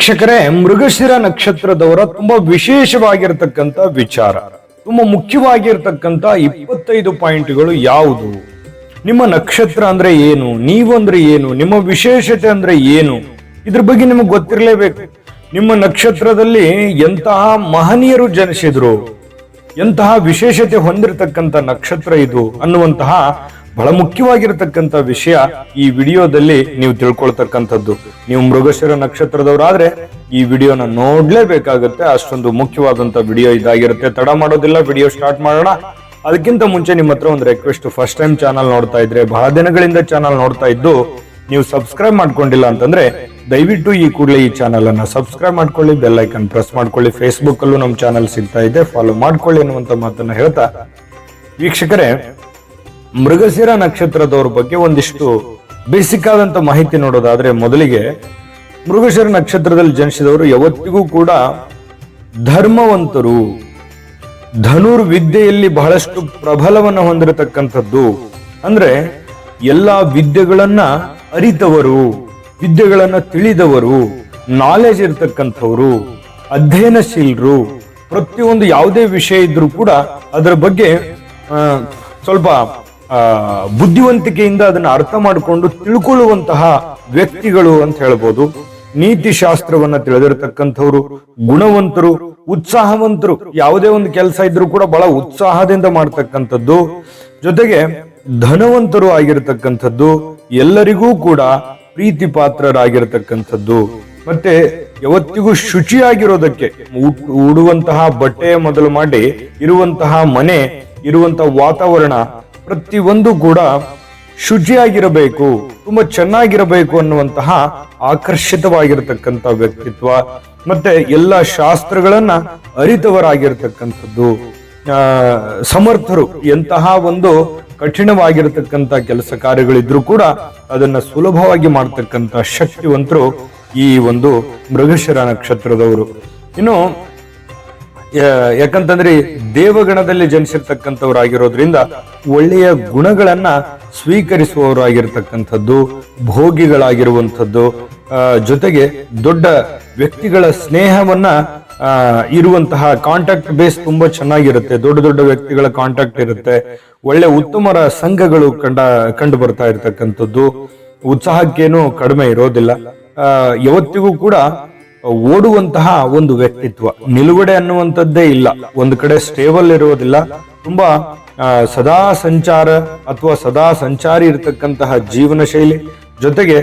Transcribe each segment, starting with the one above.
ವೀಕ್ಷಕರೇ, ಮೃಗಶಿರ ನಕ್ಷತ್ರದವರ ತುಂಬಾ ವಿಶೇಷವಾಗಿರತಕ್ಕಂತ ವಿಚಾರ. ತುಂಬಾ ಮುಖ್ಯವಾಗಿರ್ತಕ್ಕಂಥ ಇಪ್ಪತ್ತೈದು ಪಾಯಿಂಟ್ಗಳು ಯಾವುದು? ನಿಮ್ಮ ನಕ್ಷತ್ರ ಅಂದ್ರೆ ಏನು? ನೀವು ಅಂದ್ರೆ ಏನು? ನಿಮ್ಮ ವಿಶೇಷತೆ ಅಂದ್ರೆ ಏನು? ಇದ್ರ ಬಗ್ಗೆ ನಿಮಗೆ ಗೊತ್ತಿರಲೇಬೇಕು. ನಿಮ್ಮ ನಕ್ಷತ್ರದಲ್ಲಿ ಎಂತಹ ಮಹನೀಯರು ಜನಿಸಿದ್ರು? ಎಂತಹ ವಿಶೇಷತೆ ಹೊಂದಿರತಕ್ಕಂತ ನಕ್ಷತ್ರ ಇದು ಅನ್ನುವಂತಹ ಬಹಳ ಮುಖ್ಯವಾಗಿರತಕ್ಕಂತ ವಿಷಯ ಈ ವಿಡಿಯೋದಲ್ಲಿ ನೀವು ತಿಳ್ಕೊಳ್ತಕ್ಕಂಥದ್ದು. ನೀವು ಮೃಗಶಿರ ನಕ್ಷತ್ರದವರಾದ್ರೆ ಈ ವಿಡಿಯೋನ ನೋಡ್ಲೇಬೇಕಾಗುತ್ತೆ. ಅಷ್ಟೊಂದು ಮುಖ್ಯವಾದಂತ ವಿಡಿಯೋ ಇದಾಗಿರುತ್ತೆ. ತಡ ಮಾಡೋದಿಲ್ಲ, ವಿಡಿಯೋ ಸ್ಟಾರ್ಟ್ ಮಾಡೋಣ. ಅದಕ್ಕಿಂತ ಮುಂಚೆ ನಿಮ್ಮ ಹತ್ರ ಒಂದು ರಿಕ್ವೆಸ್ಟ್ ಫಸ್ಟ್ ಟೈಮ್ ಚಾನಲ್ ನೋಡ್ತಾ ಇದ್ರೆ, ಬಹಳ ದಿನಗಳಿಂದ ಚಾನಲ್ ನೋಡ್ತಾ ಇದ್ದು, ನೀವು ಸಬ್ಸ್ಕ್ರೈಬ್ ಮಾಡ್ಕೊಂಡಿಲ್ಲ ಅಂತಂದ್ರೆ, ದಯವಿಟ್ಟು ಈ ಕೂಡಲೇ ಈ ಚಾನಲ್ ಅನ್ನ ಸಬ್ಸ್ಕ್ರೈಬ್ ಮಾಡ್ಕೊಳ್ಳಿ ಬೆಲ್ ಐಕನ್ ಪ್ರೆಸ್ ಮಾಡ್ಕೊಳ್ಳಿ. ಫೇಸ್ಬುಕ್ ಅಲ್ಲೂ ನಮ್ಮ ಚಾನಲ್ ಸಿಗ್ತಾ ಇದೆ. ಫಾಲೋ ಮಾಡ್ಕೊಳ್ಳಿ ಅನ್ನುವಂತ ಮಾತನ್ನ ಹೇಳ್ತಾ, ವೀಕ್ಷಕರೇ ಮೃಗಶಿರ ನಕ್ಷತ್ರದವ್ರ ಬಗ್ಗೆ ಒಂದಿಷ್ಟು ಬೇಸಿಕ್ ಆದಂತ ಮಾಹಿತಿ ನೋಡೋದಾದ್ರೆ ಮೊದಲಿಗೆ ಮೃಗಶಿರ ನಕ್ಷತ್ರದಲ್ಲಿ ಜನಿಸಿದವರು ಯಾವತ್ತಿಗೂ ಕೂಡ ಧರ್ಮವಂತರು. ಧನುರ್ವಿದ್ಯೆಯಲ್ಲಿ ಬಹಳಷ್ಟು ಪ್ರಬಲವನ್ನು ಹೊಂದಿರತಕ್ಕಂಥದ್ದು. ಅಂದ್ರೆ ಎಲ್ಲಾ ವಿದ್ಯೆಗಳನ್ನ ಅರಿತವರು, ವಿದ್ಯೆಗಳನ್ನ ತಿಳಿದವರು ನಾಲೆಜ್ ಇರ್ತಕ್ಕಂಥವ್ರು, ಅಧ್ಯಯನಶೀಲರು, ಪ್ರತಿಯೊಂದು ಯಾವುದೇ ವಿಷಯ ಇದ್ರೂ ಕೂಡ ಅದರ ಬಗ್ಗೆ ಸ್ವಲ್ಪ ಬುದ್ಧಿವಂತಿಕೆಯಿಂದ ಅದನ್ನು ಅರ್ಥ ಮಾಡಿಕೊಂಡು ತಿಳ್ಕೊಳ್ಳುವಂತಹ ವ್ಯಕ್ತಿಗಳು ಅಂತ ಹೇಳ್ಬೋದು. ನೀತಿ ಶಾಸ್ತ್ರವನ್ನ ತಿಳಿದಿರತಕ್ಕಂಥವ್ರು, ಗುಣವಂತರು, ಉತ್ಸಾಹವಂತರು, ಯಾವುದೇ ಒಂದು ಕೆಲಸ ಇದ್ರೂ ಕೂಡ ಬಹಳ ಉತ್ಸಾಹದಿಂದ ಮಾಡ್ತಕ್ಕಂಥದ್ದು. ಜೊತೆಗೆ ಧನವಂತರು ಆಗಿರತಕ್ಕಂಥದ್ದು ಎಲ್ಲರಿಗೂ ಕೂಡ ಪ್ರೀತಿ ಪಾತ್ರರಾಗಿರತಕ್ಕಂಥದ್ದು ಮತ್ತೆ ಯಾವತ್ತಿಗೂ ಶುಚಿಯಾಗಿರೋದಕ್ಕೆ ಉಡುವಂತಹ ಬಟ್ಟೆಯ ಮೊದಲು ಮಾಡಿ ಇರುವಂತಹ ಮನೆ, ಇರುವಂತಹ ವಾತಾವರಣ ಪ್ರತಿಯೊಂದು ಕೂಡ ಶುಚಿಯಾಗಿರಬೇಕು, ತುಂಬಾ ಚೆನ್ನಾಗಿರಬೇಕು ಅನ್ನುವಂತಹ ಆಕರ್ಷಿತವಾಗಿರತಕ್ಕಂತ ವ್ಯಕ್ತಿತ್ವ ಮತ್ತೆ ಎಲ್ಲ ಶಾಸ್ತ್ರಗಳನ್ನ ಅರಿತವರಾಗಿರ್ತಕ್ಕಂಥದ್ದು. ಸಮರ್ಥರು ಎಂತಹ ಒಂದು ಕಠಿಣವಾಗಿರತಕ್ಕಂತ ಕೆಲಸ ಕಾರ್ಯಗಳಿದ್ರೂ ಕೂಡ ಅದನ್ನ ಸುಲಭವಾಗಿ ಮಾಡ್ತಕ್ಕಂಥ ಶಕ್ತಿವಂತರು ಈ ಒಂದು ಮೃಗಶಿರ ನಕ್ಷತ್ರದವರು. ಇನ್ನು ಯಾಕಂತಂದ್ರೆ ದೇವಗಣದಲ್ಲಿ ಜನಿಸಿರ್ತಕ್ಕಂಥವ್ರಾಗಿರೋದ್ರಿಂದ ಒಳ್ಳೆಯ ಗುಣಗಳನ್ನ ಸ್ವೀಕರಿಸುವವರಾಗಿರ್ತಕ್ಕಂಥದ್ದು, ಭೋಗಿಗಳಾಗಿರುವಂಥದ್ದು ಜೊತೆಗೆ ದೊಡ್ಡ ವ್ಯಕ್ತಿಗಳ ಸ್ನೇಹವನ್ನ ಇರುವಂತಹ ಕಾಂಟ್ಯಾಕ್ಟ್ ಬೇಸ್ ತುಂಬಾ ಚೆನ್ನಾಗಿರುತ್ತೆ. ದೊಡ್ಡ ದೊಡ್ಡ ವ್ಯಕ್ತಿಗಳ ಕಾಂಟ್ಯಾಕ್ಟ್ ಇರುತ್ತೆ. ಒಳ್ಳೆ ಉತ್ತಮರ ಸಂಘಗಳು ಕಂಡ, ಕಂಡು ಬರ್ತಾ ಇರತಕ್ಕಂಥದ್ದು. ಉತ್ಸಾಹಕ್ಕೇನು ಕಡಿಮೆ ಇರೋದಿಲ್ಲ. ಯಾವತ್ತಿಗೂ ಕೂಡ ಓಡುವಂತಹ ಒಂದು ವ್ಯಕ್ತಿತ್ವ. ನಿಲುಗಡೆ ಅನ್ನುವಂಥದ್ದೇ ಇಲ್ಲ. ಒಂದು ಕಡೆ ಸ್ಟೇಬಲ್ ಇರುವುದಿಲ್ಲ ತುಂಬಾ ಸದಾ ಸಂಚಾರ ಅಥವಾ ಸದಾ ಸಂಚಾರಿ ಇರತಕ್ಕಂತಹ ಜೀವನ ಶೈಲಿ. ಜೊತೆಗೆ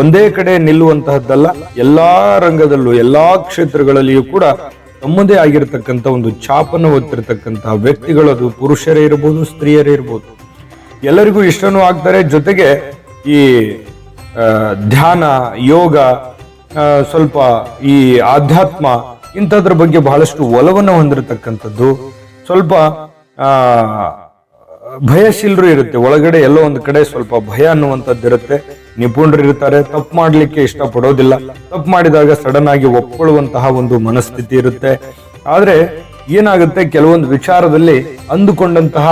ಒಂದೇ ಕಡೆ ನಿಲ್ಲುವಂತಹದ್ದಲ್ಲ, ಎಲ್ಲಾ ರಂಗದಲ್ಲೂ, ಎಲ್ಲಾ ಕ್ಷೇತ್ರಗಳಲ್ಲಿಯೂ ಕೂಡ ತಮ್ಮದೇ ಆಗಿರತಕ್ಕಂಥ ಒಂದು ಛಾಪನ್ನು ಹೊತ್ತಿರತಕ್ಕಂತಹ ವ್ಯಕ್ತಿಗಳು ಅದು. ಪುರುಷರೇ ಇರಬಹುದು ಸ್ತ್ರೀಯರೇ ಇರಬಹುದು ಎಲ್ಲರಿಗೂ ಇಷ್ಟನೂ ಆಗ್ತಾರೆ. ಜೊತೆಗೆ ಈ ಧ್ಯಾನ, ಯೋಗ ಸ್ವಲ್ಪ ಈ ಆಧ್ಯಾತ್ಮ ಇಂಥದ್ರ ಬಗ್ಗೆ ಬಹಳಷ್ಟು ಒಲವನ್ನು ಹೊಂದಿರತಕ್ಕಂಥದ್ದು. ಸ್ವಲ್ಪ ಭಯಶೀಲರು ಇರುತ್ತೆ. ಒಳಗಡೆ ಎಲ್ಲೋ ಒಂದು ಕಡೆ ಸ್ವಲ್ಪ ಭಯ ಅನ್ನುವಂಥದ್ದು ಇರುತ್ತೆ. ನಿಪುಣರು ಇರ್ತಾರೆ. ತಪ್ಪು ಮಾಡಲಿಕ್ಕೆ ಇಷ್ಟಪಡೋದಿಲ್ಲ. ತಪ್ಪು ಮಾಡಿದಾಗ ಸಡನ್ ಆಗಿ ಒಪ್ಕೊಳ್ಳುವಂತಹ ಒಂದು ಮನಸ್ಥಿತಿ ಇರುತ್ತೆ. ಆದರೆ ಏನಾಗುತ್ತೆ? ಕೆಲವೊಂದು ವಿಚಾರದಲ್ಲಿ ಅಂದುಕೊಂಡಂತಹ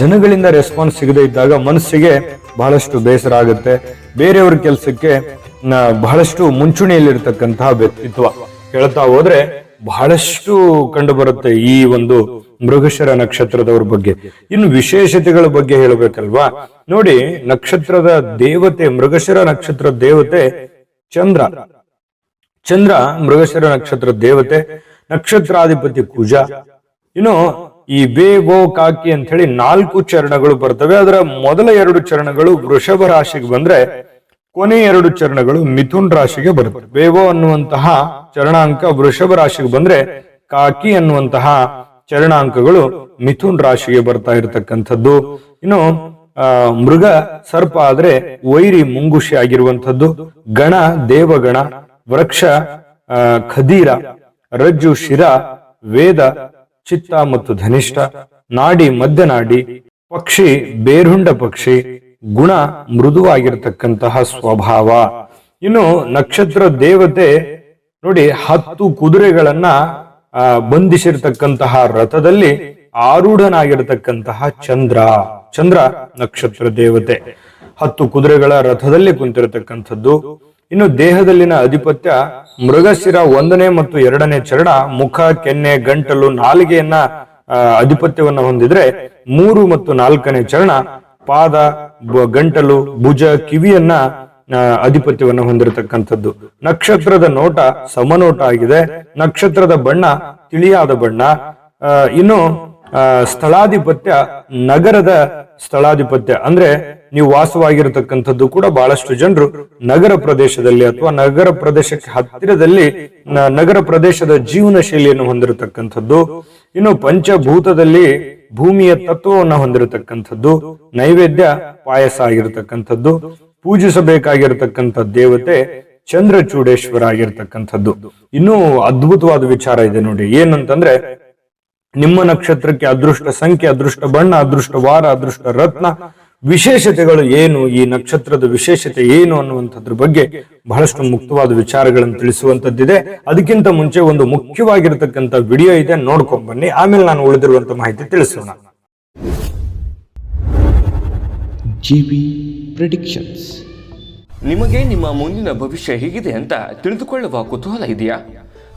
ಜನಗಳಿಂದ ರೆಸ್ಪಾನ್ಸ್ ಸಿಗದೇ ಇದ್ದಾಗ ಮನಸ್ಸಿಗೆ ಬಹಳಷ್ಟು ಬೇಸರ ಆಗುತ್ತೆ. ಬೇರೆಯವ್ರ ಕೆಲಸಕ್ಕೆ ಬಹಳಷ್ಟು ಮುಂಚೂಣಿಯಲ್ಲಿರ್ತಕ್ಕಂತಹ ವ್ಯಕ್ತಿತ್ವ. ಹೇಳ್ತಾ ಹೋದ್ರೆ ಬಹಳಷ್ಟು ಕಂಡು ಬರುತ್ತೆ ಈ ಒಂದು ಮೃಗಶರ ನಕ್ಷತ್ರದವ್ರ ಬಗ್ಗೆ. ಇನ್ನು ವಿಶೇಷತೆಗಳ ಬಗ್ಗೆ ಹೇಳಬೇಕಲ್ವಾ? ನೋಡಿ, ನಕ್ಷತ್ರದ ದೇವತೆ, ಮೃಗಶರ ನಕ್ಷತ್ರ ದೇವತೆ ಚಂದ್ರ. ಚಂದ್ರ, ಮೃಗಶರ ನಕ್ಷತ್ರ ದೇವತೆ, ನಕ್ಷತ್ರಾಧಿಪತಿ ಕುಜ. ಇನ್ನು ಈ ಬೇ, ಗೋ, ಕಾಕಿ ಅಂತ ಹೇಳಿ ನಾಲ್ಕು ಚರಣಗಳು ಬರ್ತವೆ. ಅದರ ಮೊದಲ ಎರಡು ಚರಣಗಳು ವೃಷಭ ರಾಶಿಗೆ ಬಂದ್ರೆ ಕೊನೆ ಎರಡು ಚರಣಗಳು ಮಿಥುನ್ ರಾಶಿಗೆ ಬರುತ್ತೆ. ಬೇವೋ ಅನ್ನುವಂತಹ ಚರಣಾಂಕ ವೃಷಭ ರಾಶಿಗೆ ಬಂದ್ರೆ ಕಾಕಿ ಅನ್ನುವಂತಹ ಚರಣಾಂಕಗಳು ಮಿಥುನ್ ರಾಶಿಗೆ ಬರ್ತಾ ಇರತಕ್ಕಂಥದ್ದು. ಇನ್ನು ಆ, ಮೃಗ ಸರ್ಪ ಆದ್ರೆ ವೈರಿ ಮುಂಗುಷಿ ಆಗಿರುವಂಥದ್ದು. ಗಣ ದೇವಗಣ ವೃಕ್ಷ ಖದೀರ ರಜ್ಜು ಶಿರ ವೇದ ಚಿತ್ತ ಮತ್ತು ಧನಿಷ್ಠ ನಾಡಿ ಮಧ್ಯನಾಡಿ ಪಕ್ಷಿ ಬೇರುಂಡ ಪಕ್ಷಿ ಗುಣ ಮೃದುವಾಗಿರ್ತಕ್ಕಂತಹ ಸ್ವಭಾವ. ಇನ್ನು ನಕ್ಷತ್ರ ದೇವತೆ ನೋಡಿ ಹತ್ತು ಕುದುರೆಗಳನ್ನ ಬಂಧಿಸಿರ್ತಕ್ಕಂತಹ ರಥದಲ್ಲಿ ಆರೂಢನಾಗಿರ್ತಕ್ಕಂತಹ ಚಂದ್ರ. ಚಂದ್ರ ನಕ್ಷತ್ರ ದೇವತೆ. ಹತ್ತು ಕುದುರೆಗಳ ರಥದಲ್ಲಿ ಕುಂತಿರತಕ್ಕಂಥದ್ದು. ಇನ್ನು ದೇಹದಲ್ಲಿನ ಅಧಿಪತ್ಯ ಮೃಗಶಿರ ಒಂದನೇ ಮತ್ತು ಎರಡನೇ ಚರಣ, ಮುಖ, ಕೆನ್ನೆ, ಗಂಟಲು, ನಾಲಿಗೆಯನ್ನ ಅಧಿಪತ್ಯವನ್ನ ಹೊಂದಿದ್ರೆ ಮೂರು ಮತ್ತು ನಾಲ್ಕನೇ ಚರಣ ಪಾದ ಗಂಟಲು, ಭುಜ, ಕಿವಿಯನ್ನ ಅಧಿಪತ್ಯವನ್ನ ಹೊಂದಿರತಕ್ಕಂಥದ್ದು. ನಕ್ಷತ್ರದ ನೋಟ ಸಮನೋಟ ಆಗಿದೆ. ನಕ್ಷತ್ರದ ಬಣ್ಣ ತಿಳಿಯಾದ ಬಣ್ಣ. ಇನ್ನು ಸ್ಥಳಾಧಿಪತ್ಯ ನಗರದ ಸ್ಥಳಾಧಿಪತ್ಯ. ಅಂದ್ರೆ ನೀವು ವಾಸವಾಗಿರತಕ್ಕಂಥದ್ದು ಕೂಡ ಬಹಳಷ್ಟು ಜನರು ನಗರ ಪ್ರದೇಶದಲ್ಲಿ ಅಥವಾ ನಗರ ಪ್ರದೇಶಕ್ಕೆ ಹತ್ತಿರದಲ್ಲಿ ನಗರ ಪ್ರದೇಶದ ಜೀವನ ಶೈಲಿಯನ್ನು ಹೊಂದಿರತಕ್ಕಂಥದ್ದು, ಇನ್ನು ಪಂಚಭೂತದಲ್ಲಿ ಭೂಮಿಯ ತತ್ವವನ್ನು ಹೊಂದಿರತಕ್ಕಂಥದ್ದು, ನೈವೇದ್ಯ ಪಾಯಸ ಆಗಿರತಕ್ಕಂಥದ್ದು, ಪೂಜಿಸಬೇಕಾಗಿರತಕ್ಕಂಥ ದೇವತೆ ಚಂದ್ರಚೂಡೇಶ್ವರ ಆಗಿರತಕ್ಕಂಥದ್ದು. ಇನ್ನೂ ಅದ್ಭುತವಾದ ವಿಚಾರ ಇದೆ ನೋಡಿ, ಏನಂತಂದ್ರೆ ನಿಮ್ಮ ನಕ್ಷತ್ರಕ್ಕೆ ಅದೃಷ್ಟ, ಸಂಖ್ಯೆ, ಅದೃಷ್ಟ, ಬಣ್ಣ, ಅದೃಷ್ಟ, ವಾರ, ಅದೃಷ್ಟ, ರತ್ನ ವಿಶೇಷತೆಗಳು ಏನು ಈ ನಕ್ಷತ್ರದ ವಿಶೇಷತೆ ಏನು ಅನ್ನುವಂಥದ್ರ ಬಗ್ಗೆ ಬಹಳಷ್ಟು ಮುಕ್ತವಾದ ವಿಚಾರಗಳನ್ನು ತಿಳಿಸುವಂತದ್ದಿದೆ ಅದಕ್ಕಿಂತ ಮುಂಚೆ ಒಂದು ಮುಖ್ಯವಾಗಿರತಕ್ಕಂತ ವಿಡಿಯೋ ಇದೆ ನೋಡ್ಕೊಂಡ್ ಬನ್ನಿ. ಆಮೇಲೆ ನಾನು ಉಳಿದಿರುವಂತ ಮಾಹಿತಿ ತಿಳಿಸೋಣ. GB predictions. ನಿಮಗೆ ನಿಮ್ಮ ಮುಂದಿನ ಭವಿಷ್ಯ ಹೇಗಿದೆ ಅಂತ ತಿಳಿದುಕೊಳ್ಳುವ ಕುತೂಹಲ ಇದೆಯಾ?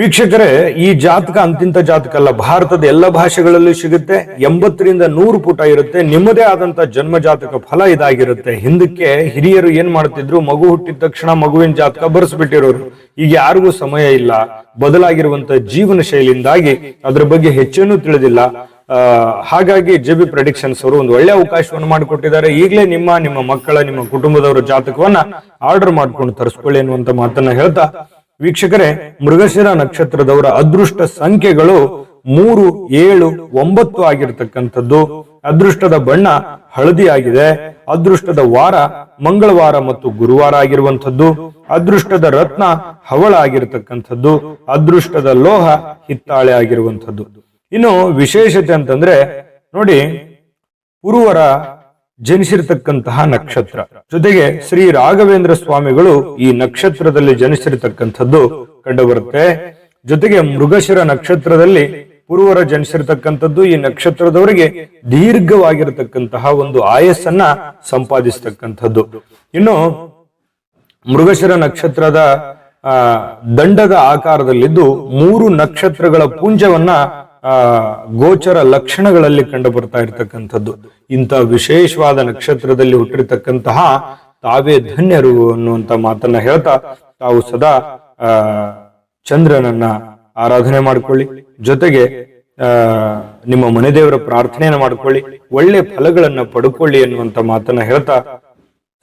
ವೀಕ್ಷಕರೇ, ಈ ಜಾತಕ ಅಂತಿಂತ ಜಾತಕ ಅಲ್ಲ. ಭಾರತದ ಎಲ್ಲ ಭಾಷೆಗಳಲ್ಲೂ ಸಿಗುತ್ತೆ. ಎಂಬತ್ತರಿಂದ ನೂರು ಪುಟ ಇರುತ್ತೆ. ನಿಮ್ಮದೇ ಆದಂತ ಜನ್ಮ ಜಾತಕ ಫಲ ಇದಾಗಿರುತ್ತೆ. ಹಿಂದಕ್ಕೆ ಹಿರಿಯರು ಏನ್ ಮಾಡ್ತಿದ್ರು? ಮಗು ಹುಟ್ಟಿದ ತಕ್ಷಣ ಮಗುವಿನ ಜಾತಕ ಬರ್ಸ್ಬಿಟ್ಟಿರೋರು. ಈಗ ಯಾರಿಗೂ ಸಮಯ ಇಲ್ಲ. ಬದಲಾಗಿರುವಂತ ಜೀವನ ಶೈಲಿಯಿಂದಾಗಿ ಅದ್ರ ಬಗ್ಗೆ ಹೆಚ್ಚೇನೂ ತಿಳಿದಿಲ್ಲ. ಹಾಗಾಗಿ ಜೆ ಬಿ ಪ್ರೆಡಿಕ್ಷನ್ಸ್ ಅವರು ಒಂದು ಒಳ್ಳೆ ಅವಕಾಶವನ್ನು ಮಾಡಿಕೊಟ್ಟಿದ್ದಾರೆ. ಈಗಲೇ ನಿಮ್ಮ ನಿಮ್ಮ ಮಕ್ಕಳ, ನಿಮ್ಮ ಕುಟುಂಬದವರ ಜಾತಕವನ್ನ ಆರ್ಡರ್ ಮಾಡ್ಕೊಂಡು ತರಿಸ್ಕೊಳ್ಳಿ ಅನ್ನುವಂತ ಮಾತನ್ನ ಹೇಳ್ತಾ ವೀಕ್ಷಕರೇ, ಮೃಗಶಿರ ನಕ್ಷತ್ರದವರ ಅದೃಷ್ಟ ಸಂಖ್ಯೆಗಳು ಮೂರು, ಏಳು, ಒಂಬತ್ತು ಆಗಿರತಕ್ಕಂಥದ್ದು. ಅದೃಷ್ಟದ ಬಣ್ಣ ಹಳದಿ ಆಗಿದೆ ಅದೃಷ್ಟದ ವಾರ ಮಂಗಳವಾರ ಮತ್ತು ಗುರುವಾರ ಆಗಿರುವಂಥದ್ದು. ಅದೃಷ್ಟದ ರತ್ನ ಹವಳ ಆಗಿರತಕ್ಕಂಥದ್ದು. ಅದೃಷ್ಟದ ಲೋಹ ಹಿತ್ತಾಳೆ ಆಗಿರುವಂಥದ್ದು. ಇನ್ನು ವಿಶೇಷತೆ ಅಂತಂದ್ರೆ, ನೋಡಿ, ಪುರುವರ ಜನಿಸಿರ್ತಕ್ಕಂತಹ ನಕ್ಷತ್ರ. ಜೊತೆಗೆ ಶ್ರೀ ರಾಘವೇಂದ್ರ ಸ್ವಾಮಿಗಳು ಈ ನಕ್ಷತ್ರದಲ್ಲಿ ಜನಿಸಿರತಕ್ಕಂಥದ್ದು ಕಂಡುಬರುತ್ತೆ. ಜೊತೆಗೆ ಮೃಗಶಿರ ನಕ್ಷತ್ರದಲ್ಲಿ ಪುರುವರ ಜನಿಸಿರ್ತಕ್ಕಂಥದ್ದು ಈ ನಕ್ಷತ್ರದವರಿಗೆ ದೀರ್ಘವಾಗಿರತಕ್ಕಂತಹ ಒಂದು ಆಯಸ್ಸನ್ನ ಸಂಪಾದಿಸತಕ್ಕಂಥದ್ದು. ಇನ್ನು ಮೃಗಶಿರ ನಕ್ಷತ್ರದ ದಂಡದ ಆಕಾರದಲ್ಲಿದ್ದು ಮೂರು ನಕ್ಷತ್ರಗಳ ಪುಂಜವನ್ನ ಗೋಚರ ಲಕ್ಷಣಗಳಲ್ಲಿ ಕಂಡು ಬರ್ತಾ ಇರತಕ್ಕಂಥದ್ದು. ಇಂಥ ವಿಶೇಷವಾದ ನಕ್ಷತ್ರದಲ್ಲಿ ಹುಟ್ಟಿರ್ತಕ್ಕಂತಹ ತಾವೇ ಧನ್ಯರು ಅನ್ನುವಂತ ಮಾತನ್ನ ಹೇಳ್ತಾ ತಾವು ಸದಾ, ಆ, ಚಂದ್ರನನ್ನ ಆರಾಧನೆ ಮಾಡ್ಕೊಳ್ಳಿ. ಜೊತೆಗೆ, ಆ, ನಿಮ್ಮ ಮನೆ ದೇವರ ಪ್ರಾರ್ಥನೆಯನ್ನ ಮಾಡ್ಕೊಳ್ಳಿ. ಒಳ್ಳೆ ಫಲಗಳನ್ನ ಪಡ್ಕೊಳ್ಳಿ ಅನ್ನುವಂತ ಮಾತನ್ನ ಹೇಳ್ತಾ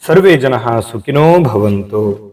ಸರ್ವೇ ಜನ ಸುಖಿನೋ ಭವಂತು.